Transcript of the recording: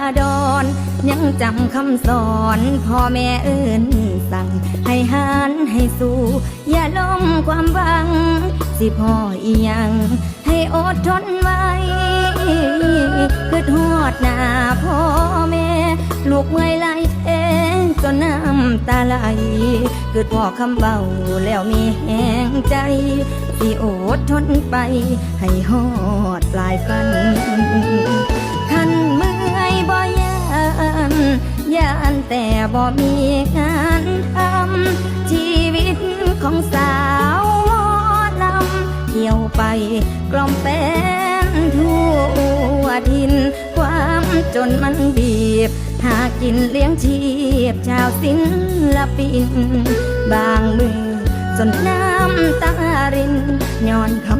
าดอนยังจำคำสอนพ่อแม่เอื่นสั่ง ให้หานให้สู้ อย่าล้มความหวัง สิพ่ออีหยัง ให้อดทนไว้คือทอดหน้าพ่อแม่ ลูกเมื่อยไหลเองจนน้ำตาไหลเกิดพ่อคำเบาแล้วมีแหงใจที่อดทนไป ให้หอดปลายฝัน แต่บ่มีงานทำชีวิตของสาวหมอลำเที่ยวไปกล่อมแฟนทั่วทิน ความจนมันบีบ หากินเลี้ยงชีพ ชาวศิลปิน บางมือจนน้ำตารินย้อนเขา